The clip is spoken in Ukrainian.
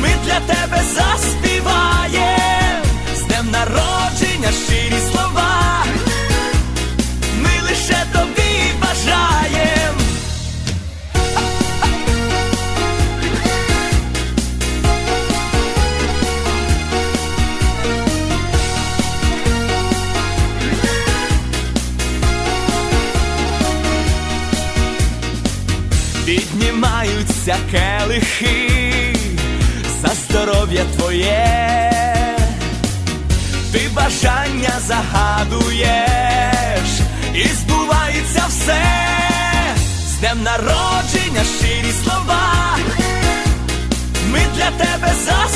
Ми для тебе заспіваєм, з днем народження щирі слова. Ми лише тобі бажаєм. Піднімаються келихи здоров'я твоє, ти бажання загадуєш, і збувається все, з днем народження щирі слова. Ми для тебе заспіваєм,